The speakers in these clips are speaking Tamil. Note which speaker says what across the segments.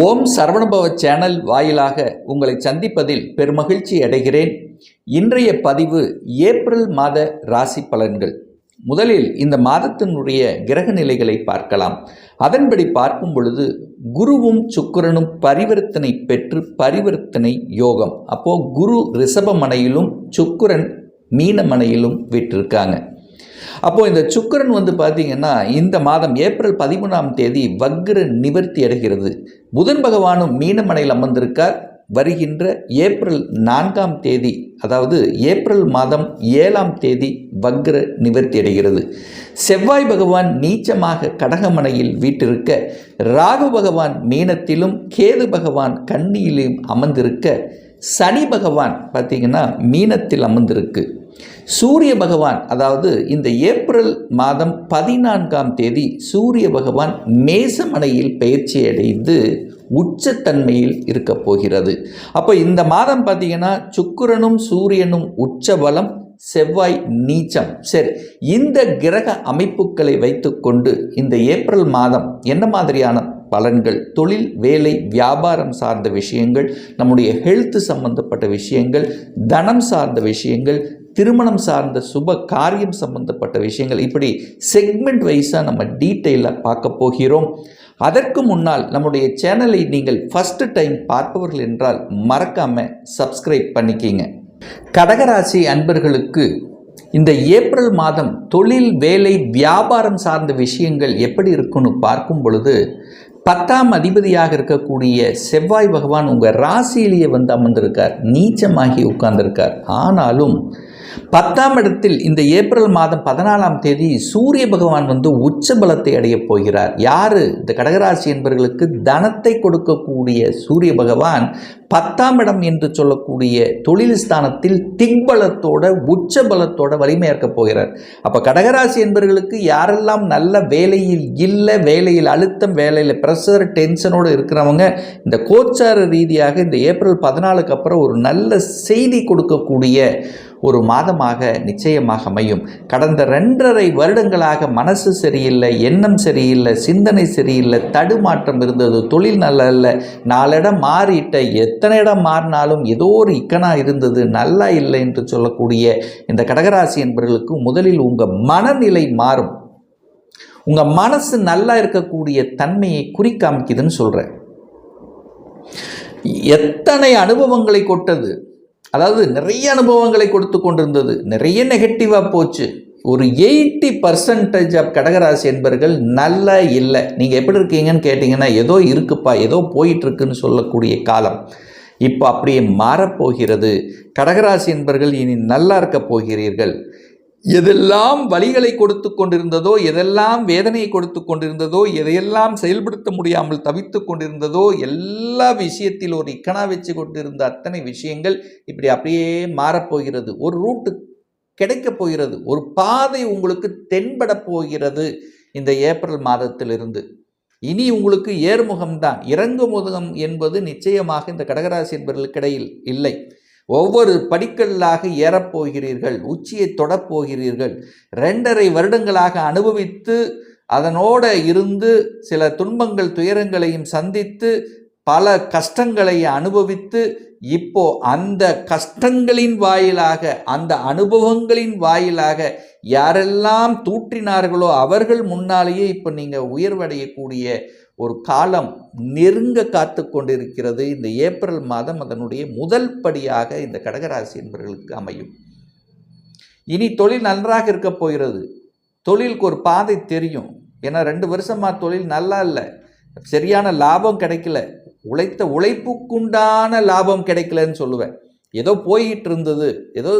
Speaker 1: ஓம் சரவணபவ சேனல் வாயிலாக உங்களை சந்திப்பதில் பெருமகிழ்ச்சி அடைகிறேன். இன்றைய பதிவு ஏப்ரல் மாத ராசி பலன்கள். முதலில் இந்த மாதத்தினுடைய கிரக நிலைகளை பார்க்கலாம். அதன்படி பார்க்கும் பொழுது குருவும் சுக்கரனும் பரிவர்த்தனை பெற்று பரிவர்த்தனை யோகம். அப்போது குரு ரிஷபமனையிலும் சுக்கரன் மீனமனையிலும் விட்டிருக்காங்க. அப்போது இந்த சுக்கரன் வந்து பார்த்திங்கன்னா இந்த மாதம் ஏப்ரல் பதிமூணாம் தேதி வக்ர நிவர்த்தி அடைகிறது. புதன் பகவானும் மீனமனையில் அமர்ந்திருக்கார். வருகின்ற ஏப்ரல் நான்காம் தேதி அதாவது ஏப்ரல் மாதம் ஏழாம் தேதி வக்ர நிவர்த்தி அடைகிறது. செவ்வாய் பகவான் நீச்சமாக கடகமனையில் வீட்டிருக்க ராகு பகவான் மீனத்திலும் கேது பகவான் கன்னியிலும் அமர்ந்திருக்க சனி பகவான் பார்த்தீங்கன்னா மீனத்தில் அமர்ந்திருக்கு. சூரிய பகவான் அதாவது இந்த ஏப்ரல் மாதம் பதினான்காம் தேதி சூரிய பகவான் மேசமனையில் பயிற்சி அடைந்து உச்சத்தன்மையில் இருக்க போகிறது. அப்போ இந்த மாதம் பார்த்தீங்கன்னா சுக்கிரனும் சூரியனும் உச்சபலம் செவ்வாய் நீச்சம். சரி இந்த கிரக அமைப்புகளை வைத்துக்கொண்டு இந்த ஏப்ரல் மாதம் என்ன மாதிரியான பலன்கள்? தொழில் வேலை வியாபாரம் சார்ந்த விஷயங்கள் நம்முடைய ஹெல்த் சம்பந்தப்பட்ட விஷயங்கள் தனம் சார்ந்த விஷயங்கள் திருமணம் சார்ந்த சுப காரியம் சம்பந்தப்பட்ட விஷயங்கள். இப்படி செக்மெண்ட் வைஸாக நம்ம டீட்டெயிலாக பார்க்க போகிறோம். அதற்கு முன்னால் நம்முடைய சேனலை நீங்கள் ஃபஸ்ட்டு டைம் பார்ப்பவர்கள் என்றால் மறக்காமல் சப்ஸ்கிரைப் பண்ணிக்கிங்க. கடகராசி அன்பர்களுக்கு இந்த ஏப்ரல் மாதம் தொழில் வேலை வியாபாரம் சார்ந்த விஷயங்கள் எப்படி இருக்குன்னு பார்க்கும் பொழுது பத்தாம் அதிபதியாக இருக்கக்கூடிய செவ்வாய் பகவான் உங்கள் ராசியிலேயே வந்து அமர்ந்திருக்கார். நீச்சமாகி உட்கார்ந்திருக்கார். ஆனாலும் பத்தாம் இடத்தில் இந்த ஏப்ரல் மாதம் பதினாலாம் தேதி சூரிய பகவான் வந்து உச்ச பலத்தை அடையப் போகிறார். யார்? இந்த கடகராசி என்பவர்களுக்கு தனத்தை கொடுக்கக்கூடிய சூரிய பகவான் பத்தாம் இடம் என்று சொல்லக்கூடிய தொழில் ஸ்தானத்தில் திக்பலத்தோட உச்ச பலத்தோட வலிமையாக்க போகிறார். அப்போ கடகராசி என்பவர்களுக்கு யாரெல்லாம் நல்ல வேலையில் இல்லை வேலையில் அழுத்தம் வேலையில் ப்ரெஷர் டென்ஷனோடு இருக்கிறவங்க இந்த கோச்சார ரீதியாக இந்த ஏப்ரல் பதினாலுக்கு அப்புறம் ஒரு நல்ல செய்தி கொடுக்கக்கூடிய ஒரு மாதமாக நிச்சயமாக அமையும். கடந்த ரெண்டரை வருடங்களாக மனசு சரியில்லை எண்ணம் சரியில்லை சிந்தனை சரியில்லை தடுமாற்றம் இருந்தது தொழில் நல்ல இல்லை நாளிடம் மாறிட்ட எத்தனை இடம் மாறினாலும் ஏதோ ஒரு இக்கனாக இருந்தது நல்லா இல்லை என்று சொல்லக்கூடிய இந்த கடகராசி என்பவர்களுக்கு முதலில் உங்கள் மனநிலை மாறும். உங்கள் மனசு நல்லா இருக்கக்கூடிய தன்மையை குறிக்காமிக்குதுன்னு சொல்கிறேன் எத்தனை அனுபவங்களை கொட்டது? அதாவது நிறைய அனுபவங்களை கொடுத்து கொண்டிருந்தது. நிறைய நெகட்டிவாக போச்சு. ஒரு எயிட்டி பர்சன்டேஜ் ஆஃப் கடகராசி என்பர்கள் நல்லா இல்லை. நீங்கள் எப்படி இருக்கீங்கன்னு கேட்டிங்கன்னா ஏதோ இருக்குப்பா ஏதோ போயிட்டுருக்குன்னு சொல்லக்கூடிய காலம். இப்போ அப்படியே மாறப்போகிறது. கடகராசி என்பர்கள் இனி நல்லா இருக்க போகிறீர்கள். எதெல்லாம் வழிகளை கொடுத்து கொண்டிருந்ததோ எதெல்லாம் வேதனையை கொடுத்து கொண்டிருந்ததோ எதையெல்லாம் செயல்படுத்த முடியாமல் தவித்து கொண்டிருந்ததோ எல்லா விஷயத்தில் ஒரு இக்கனா வச்சு கொண்டிருந்த அத்தனை விஷயங்கள் இப்படி அப்படியே மாறப்போகிறது ஒரு ரூட்டு கிடைக்கப் போகிறது. ஒரு பாதை உங்களுக்கு தென்பட போகிறது. இந்த ஏப்ரல் மாதத்திலிருந்து. இனி உங்களுக்கு ஏர்முகம்தான் இறங்குமுகம் என்பது நிச்சயமாக இந்த கடகராசி என்பவர்களுக்கு இடையில் இல்லை. ஒவ்வொரு படிக்கல்லாக ஏறப்போகிறீர்கள் உச்சியை தொடப்போகிறீர்கள் ரெண்டரை வருடங்களாக அனுபவித்து அதனோட இருந்து சில துன்பங்கள் துயரங்களையும் சந்தித்து பல கஷ்டங்களை அனுபவித்து இப்போ அந்த கஷ்டங்களின் வாயிலாக அந்த அனுபவங்களின் வாயிலாக யாரெல்லாம் தூற்றினார்களோ அவர்கள் முன்னாலேயே இப்போ நீங்கள் உயர்வடையக்கூடிய ஒரு காலம் நெருங்க காத்து கொண்டிருக்கிறது. இந்த ஏப்ரல் மாதம் அதனுடைய முதல் படியாக இந்த கடகராசி என்பவர்களுக்கு அமையும். இனி தொழில் நன்றாக இருக்க போகிறது. தொழிலுக்கு ஒரு பாதை தெரியும். ஏன்னா ரெண்டு வருஷமாக தொழில் நல்லா இல்லை. சரியான லாபம் கிடைக்கல. உழைத்த உழைப்புக்குண்டான லாபம் கிடைக்கலன்னு சொல்லுவேன். ஏதோ போயிட்டு இருந்தது ஏதோ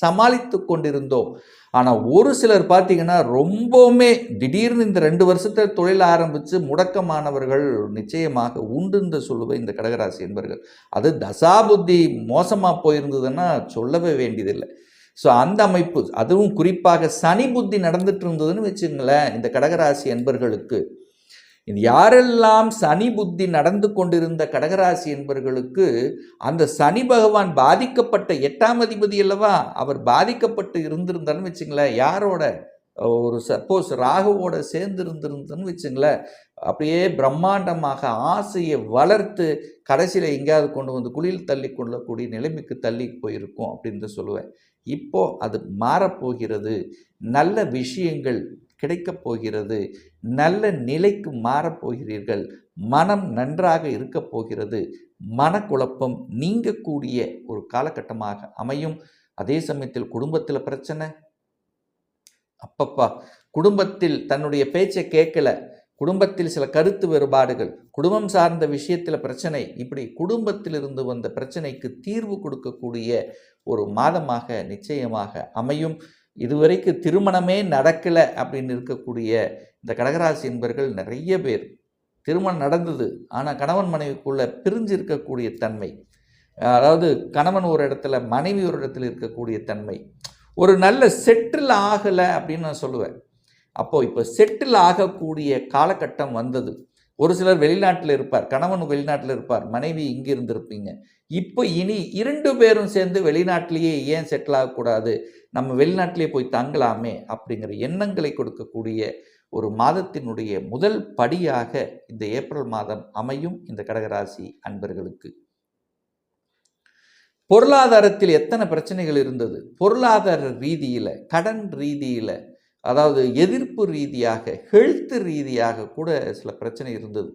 Speaker 1: சமாளித்து கொண்டிருந்தோம். ஆனால் ஒரு சிலர் பார்த்தீங்கன்னா ரொம்பவுமே திடீர்னு இந்த ரெண்டு வருஷத்தில் தொழில் ஆரம்பித்து முடக்கமானவர்கள் நிச்சயமாக உண்டுன்னு சொல்லுவேன் இந்த கடகராசி என்பர்கள். அது தசாபுத்தி மோசமாக போயிருந்ததுன்னா சொல்லவே வேண்டியதில்லை. ஸோ அந்த அமைப்பு அதுவும் குறிப்பாக சனி புத்தி நடந்துட்டு இருந்ததுன்னு வச்சுங்களேன் இந்த கடகராசி என்பர்களுக்கு. இது யாரெல்லாம் சனி புத்தி நடந்து கொண்டிருந்த கடகராசி என்பவர்களுக்கு அந்த சனி பகவான் பாதிக்கப்பட்ட எட்டாம் அதிபதி அல்லவா? அவர் பாதிக்கப்பட்டு இருந்திருந்தான்னு வச்சுங்களேன். யாரோட? ஒரு சப்போஸ் ராகுவோட சேர்ந்து இருந்திருந்துன்னு வச்சுங்களேன். அப்படியே பிரம்மாண்டமாக ஆசையை வளர்த்து கடைசியில் எங்கேயாவது கொண்டு வந்து குளியில் தள்ளி கொள்ளக்கூடிய நிலைமைக்கு தள்ளி போயிருக்கும் அப்படின்னு சொல்லுவேன். இப்போ அது மாறப்போகிறது. நல்ல விஷயங்கள் கிடைக்கப் போகிறது. நல்ல நிலைக்கு மாறப்போகிறீர்கள் மனம் நன்றாக இருக்கப் போகிறது. மனக்குழப்பம் நீங்கக்கூடிய ஒரு காலகட்டமாக அமையும். அதே சமயத்தில் குடும்பத்தில் பிரச்சனை? அப்பப்பா குடும்பத்தில் தன்னுடைய பேச்சை கேட்கல. குடும்பத்தில் சில கருத்து வேறுபாடுகள். குடும்பம் சார்ந்த விஷயத்தில் பிரச்சனை. இப்படி குடும்பத்தில் இருந்து வந்த பிரச்சனைக்கு தீர்வு கொடுக்கக்கூடிய ஒரு மாதமாக நிச்சயமாக அமையும். இதுவரைக்கு திருமணமே நடக்கலை அப்படின்னு இருக்கக்கூடிய இந்த கடகராசி என்பர்கள் நிறைய பேர். திருமணம் நடந்தது ஆனால் கணவன் மனைவிக்குள்ள பிரிஞ்சு இருக்கக்கூடிய தன்மை. அதாவது கணவன் ஒரு இடத்துல மனைவி ஒரு இடத்துல இருக்கக்கூடிய தன்மை. ஒரு நல்ல செட்டில் ஆகலை அப்படின்னு நான் சொல்லுவேன். அப்போது இப்போ செட்டில் ஆகக்கூடிய காலகட்டம் வந்தது. ஒரு சிலர் வெளிநாட்டில் இருப்பார் கணவன் வெளிநாட்டில் இருப்பார் மனைவி இங்கே இருந்திருப்பீங்க இப்போ இனி இரண்டு பேரும் சேர்ந்து வெளிநாட்டிலேயே ஏன் செட்டில் ஆகக்கூடாது? நம்ம வெளிநாட்டிலே போய் தங்கலாமே அப்படிங்கிற எண்ணங்களை கொடுக்கக்கூடிய ஒரு மாதத்தினுடைய முதல் படியாக இந்த ஏப்ரல் மாதம் அமையும் இந்த கடகராசி அன்பர்களுக்கு. பொருளாதாரத்தில் எத்தனை பிரச்சனைகள் இருந்தது? பொருளாதார ரீதியில் கடன் ரீதியில் அதாவது எதிர்ப்பு ரீதியாக ஹெல்த் ரீதியாக கூட சில பிரச்சனை இருந்தது.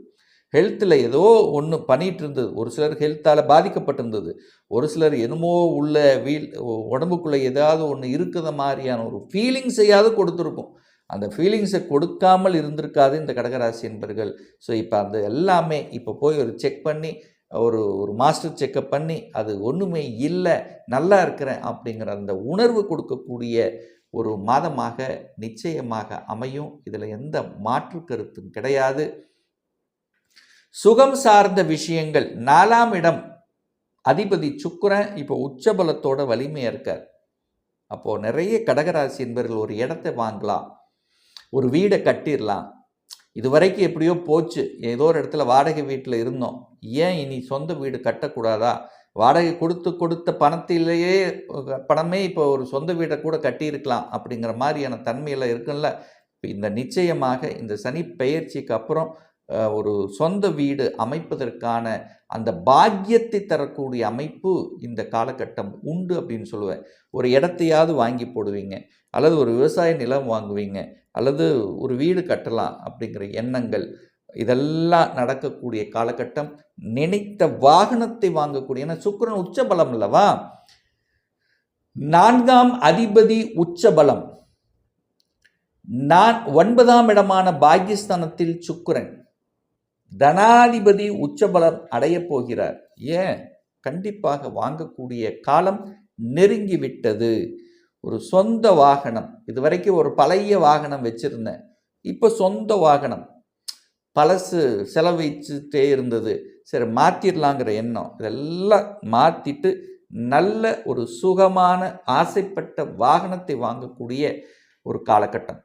Speaker 1: ஹெல்த்தில் ஏதோ ஒன்று பண்ணிகிட்டு இருந்தது ஒரு சிலர் ஹெல்த்தால் பாதிக்கப்பட்டிருந்தது. ஒரு சிலர் என்னமோ உள்ள வீல் உடம்புக்குள்ளே ஏதாவது ஒன்று இருக்கிற மாதிரியான ஒரு ஃபீலிங்ஸையாவது கொடுத்துருக்கும். அந்த ஃபீலிங்ஸை கொடுக்காமல் இருந்திருக்காது இந்த கடகராசி என்பர்கள். ஸோ இப்போ அந்த எல்லாமே இப்போ போய் ஒரு செக் பண்ணி ஒரு ஒரு மாஸ்டர் செக்கப் பண்ணி அது ஒன்றுமே இல்லை நல்லா இருக்கிறேன் அப்படிங்கிற அந்த உணர்வு கொடுக்கக்கூடிய ஒரு மாதமாக நிச்சயமாக அமையும். இதில் எந்த மாற்று கருத்தும் கிடையாது. சுகம் சார்ந்த விஷயங்கள். நாலாம் இடம் அதிபதி சுக்கரன் இப்போ உச்சபலத்தோட வலிமையாக இருக்கார். அப்போது நிறைய கடகராசி என்பவர்கள் ஒரு இடத்தை வாங்கலாம் ஒரு வீடை கட்டிடலாம் இது வரைக்கும் எப்படியோ போச்சு. ஏதோ ஒரு இடத்துல வாடகை வீட்டில் இருந்தோம். ஏன் இனி சொந்த வீடு கட்டக்கூடாதா? வாடகை கொடுத்து கொடுத்த பணத்திலேயே பணமே இப்போ ஒரு சொந்த வீடை கூட கட்டியிருக்கலாம் அப்படிங்கிற மாதிரியான தன்மையில் இருக்குல்ல இந்த நிச்சயமாக இந்த சனி பெயர்ச்சிக்கு அப்புறம் ஒரு சொந்த வீடு அமைப்பதற்கான அந்த பாக்கியத்தை தரக்கூடிய அமைப்பு இந்த காலகட்டம் உண்டு அப்படின்னு சொல்லுவேன். ஒரு இடத்தையாவது வாங்கி போடுவீங்க அல்லது ஒரு விவசாய நிலம் வாங்குவீங்க அல்லது ஒரு வீடு கட்டலாம் அப்படிங்கிற எண்ணங்கள் இதெல்லாம் நடக்கக்கூடிய காலகட்டம் நினைத்த வாகனத்தை வாங்கக்கூடிய ஏன்னா சுக்கரன் உச்சபலம் அல்லவா? நான்காம் அதிபதி உச்சபலம் நான் ஒன்பதாம் இடமான பாகிஸ்தானத்தில் சுக்கரன். தனாதிபதி உச்சபலம் அடையப் போகிறார். ஏன்? கண்டிப்பாக வாங்கக்கூடிய காலம் நெருங்கிவிட்டது. ஒரு சொந்த வாகனம் இது வரைக்கும் ஒரு பழைய வாகனம் வச்சுருந்தேன். இப்போ சொந்த வாகனம். பழசு செலவழிச்சுட்டே இருந்தது. சரி மாற்றிடலாங்கிற எண்ணம். இதெல்லாம் மாற்றிட்டு நல்ல ஒரு சுகமான ஆசைப்பட்ட வாகனத்தை வாங்கக்கூடிய ஒரு காலகட்டம்.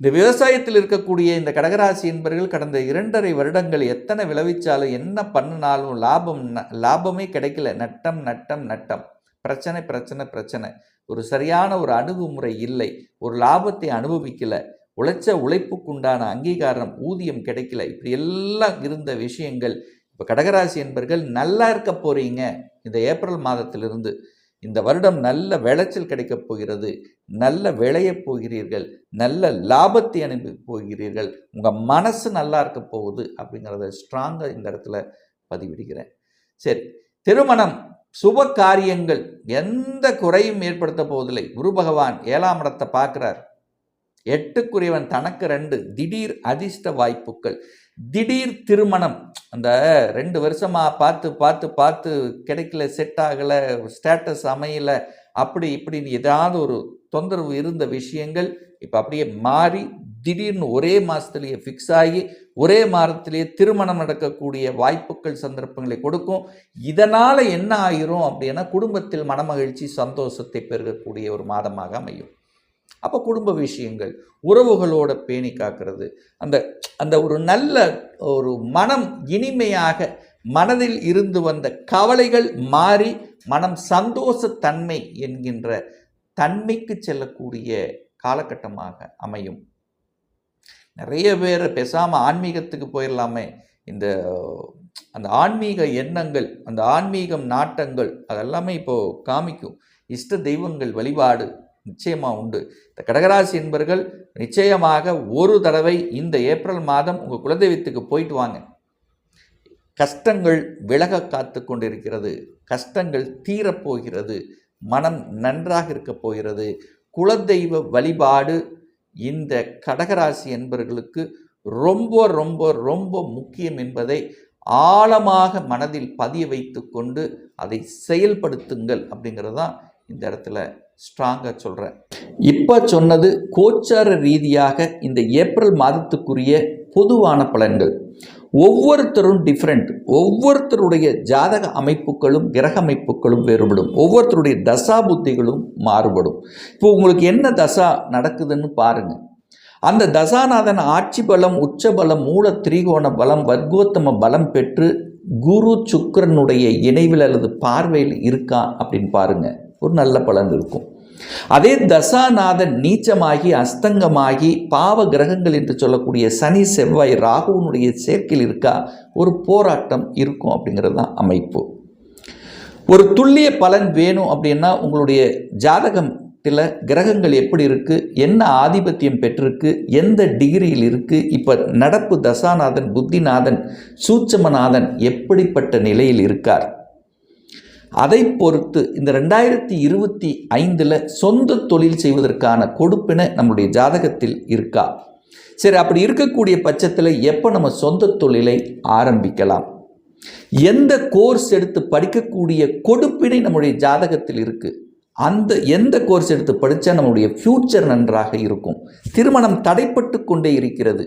Speaker 1: இந்த விவசாயத்தில் இருக்கக்கூடிய இந்த கடகராசி என்பவர்கள் கடந்த இரண்டரை வருடங்கள் எத்தனை விளைவிச்சாலும் என்ன பண்ணினாலும் லாபம் லாபமே கிடைக்கல. நட்டம் நட்டம் நட்டம். பிரச்சனை பிரச்சனை பிரச்சனை. ஒரு சரியான ஒரு அணுகுமுறை இல்லை. ஒரு லாபத்தை அனுபவிக்கல. உழைச்ச உழைப்புக்குண்டான அங்கீகாரம் ஊதியம் கிடைக்கல. இப்படி எல்லாம் இருந்த விஷயங்கள். இப்போ கடகராசி என்பர்கள் நல்லா இருக்க போகிறீங்க இந்த ஏப்ரல் மாதத்திலிருந்து. இந்த வருடம் நல்ல விளைச்சல் கிடைக்கப் போகிறது. நல்ல விளையப் போகிறீர்கள். நல்ல லாபத்தை அனுப்பி போகிறீர்கள். உங்கள் மனசு நல்லா இருக்க போகுது அப்படிங்கிறத ஸ்ட்ராங்காக இந்த இடத்துல பதிவிடுகிறேன். சரி திருமணம் சுப காரியங்கள் எந்த குறையும் ஏற்படுத்த போவதில்லை. குரு பகவான் ஏழாம் இடத்தை பார்க்குறார். எட்டுக்குரியவன் தனக்கு ரெண்டு. திடீர் அதிர்ஷ்ட வாய்ப்புகள். திடீர் திருமணம். அந்த ரெண்டு வருஷமாக பார்த்து பார்த்து பார்த்து கிடைக்கல செட் ஆகலை ஸ்டேட்டஸ் அமையலை அப்படி இப்படின்னு ஏதாவது ஒரு தொந்தரவு இருந்த விஷயங்கள் இப்போ அப்படியே மாறி திடீர்னு ஒரே மாதத்துலேயே ஃபிக்ஸ் ஆகி ஒரே மாதத்துலேயே திருமணம் நடக்கக்கூடிய வாய்ப்புகள் சந்தர்ப்பங்களை கொடுக்கும். இதனால் என்ன ஆகிரும் அப்படின்னா குடும்பத்தில் மனமகிழ்ச்சி சந்தோஷத்தை பெருகக்கூடிய ஒரு மாதமாக அமையும். அப்போ குடும்ப விஷயங்கள் உறவுகளோட பேணி காக்கிறது. அந்த அந்த ஒரு நல்ல ஒரு மனம் இனிமையாக மனதில் இருந்து வந்த கவலைகள் மாறி மனம் சந்தோஷத்தன்மை என்கின்ற தன்மைக்கு செல்லக்கூடிய காலகட்டமாக அமையும். நிறைய பேர் பேசாமல் ஆன்மீகத்துக்கு போயிடலாமே இந்த அந்த ஆன்மீக எண்ணங்கள் அந்த ஆன்மீகம் நாட்டங்கள் அதெல்லாமே இப்போது காமிக்கும். இஷ்ட தெய்வங்கள் வழிபாடு நிச்சயமாக உண்டு. இந்த கடகராசி என்பர்கள் நிச்சயமாக ஒரு தடவை இந்த ஏப்ரல் மாதம் உங்கள் குலதெய்வத்துக்கு போயிட்டு வாங்க. கஷ்டங்கள் விலக காத்து கொண்டிருக்கிறது. கஷ்டங்கள் தீரப்போகிறது மனம் நன்றாக இருக்கப் போகிறது. குலதெய்வ வழிபாடு இந்த கடகராசி என்பர்களுக்கு ரொம்ப ரொம்ப ரொம்ப முக்கியம் என்பதை ஆழமாக மனதில் பதிய வைத்து கொண்டு அதை செயல்படுத்துங்கள் அப்படிங்கிறது தான் இந்த இடத்துல ஸ்ட்ராங்காக சொல்கிறேன் இப்போ சொன்னது கோச்சார ரீதியாக இந்த ஏப்ரல் மாதத்துக்குரிய பொதுவான பலன்கள். ஒவ்வொருத்தரும் டிஃப்ரெண்ட் ஒவ்வொருத்தருடைய ஜாதக அமைப்புகளும் கிரக அமைப்புகளும் வேறுபடும். ஒவ்வொருத்தருடைய தசா புத்திகளும் மாறுபடும். இப்போ உங்களுக்கு என்ன தசா நடக்குதுன்னு பாருங்கள் அந்த தசாநாதன் ஆட்சி பலம் உச்ச பலம் மூல திரிகோண பலம் வர்க்கோத்தம பலம் பெற்று குரு சுக்கிரனுடைய இணைவில் அல்லது பார்வையில் இருக்கா அப்படின்னு பாருங்கள் ஒரு நல்ல பலன் இருக்கும். அதே தசாநாதன் நீச்சமாகி அஸ்தங்கமாகி பாவ கிரகங்கள் என்று சொல்லக்கூடிய சனி செவ்வாய் ராகுவனுடைய சேர்க்கையில் இருக்கா? ஒரு போராட்டம் இருக்கும் அப்படிங்கிறது தான் அமைப்பு. ஒரு துல்லிய பலன் வேணும் அப்படின்னா உங்களுடைய ஜாதகத்தில் கிரகங்கள் எப்படி இருக்குது என்ன ஆதிபத்தியம் பெற்றிருக்கு? எந்த டிகிரியில் இருக்குது இப்போ நடப்பு தசாநாதன் புத்திநாதன் சூட்சமநாதன் எப்படிப்பட்ட நிலையில் இருக்கார்? அதை பொறுத்து இந்த ரெண்டாயிரத்தி இருபத்தி ஐந்தில் சொந்த தொழில் செய்வதற்கான கொடுப்பினை நம்முடைய ஜாதகத்தில் இருக்கா? சரி அப்படி இருக்கக்கூடிய பட்சத்தில் எப்போ நம்ம சொந்த தொழிலை ஆரம்பிக்கலாம்? எந்த கோர்ஸ் எடுத்து படிக்கக்கூடிய கொடுப்பினை நம்முடைய ஜாதகத்தில் இருக்குது அந்த எந்த கோர்ஸ் எடுத்து படித்தா நம்முடைய ஃப்யூச்சர் நன்றாக இருக்கும்? திருமணம் தடைப்பட்டு கொண்டே இருக்கிறது.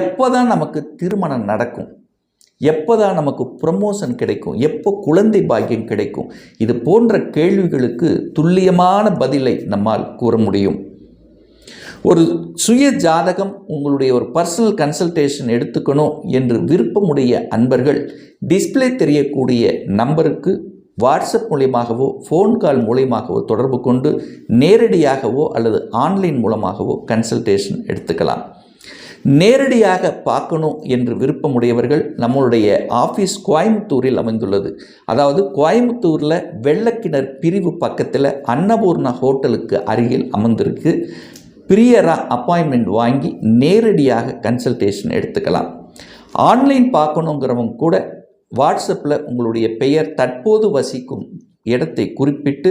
Speaker 1: எப்போ தான் நமக்கு திருமணம் நடக்கும்? எப்போ தான் நமக்கு ப்ரமோஷன் கிடைக்கும்? எப்போ குழந்தை பாக்கியம் கிடைக்கும்? இது போன்ற கேள்விகளுக்கு துல்லியமான பதிலை நம்மால் கூற முடியும். ஒரு சுய ஜாதகம் உங்களுடைய ஒரு பர்சனல் கன்சல்டேஷன் எடுத்துக்கணும் என்று விருப்பமுடைய அன்பர்கள் டிஸ்ப்ளே தெரியக்கூடிய நம்பருக்கு வாட்ஸ்அப் மூலியமாகவோ ஃபோன் கால் மூலியமாகவோ தொடர்பு கொண்டு நேரடியாகவோ அல்லது ஆன்லைன் மூலமாகவோ கன்சல்டேஷன் எடுத்துக்கலாம். நேரடியாக பார்க்கணும் என்று விருப்பமுடையவர்கள் நம்மளுடைய ஆஃபீஸ் கோயம்புத்தூரில் அமைந்துள்ளது. அதாவது கோயம்புத்தூரில் வெள்ளக்கிணர் பிரிவு பக்கத்தில் அன்னபூர்ணா ஹோட்டலுக்கு அருகில் அமர்ந்திருக்கு. பிரியராக அப்பாயின்மெண்ட் வாங்கி நேரடியாக கன்சல்டேஷன் எடுத்துக்கலாம். ஆன்லைன் பார்க்கணுங்கிறவங்க கூட வாட்ஸ்அப்பில் உங்களுடைய பெயர் தற்போது வசிக்கும் இடத்தை குறிப்பிட்டு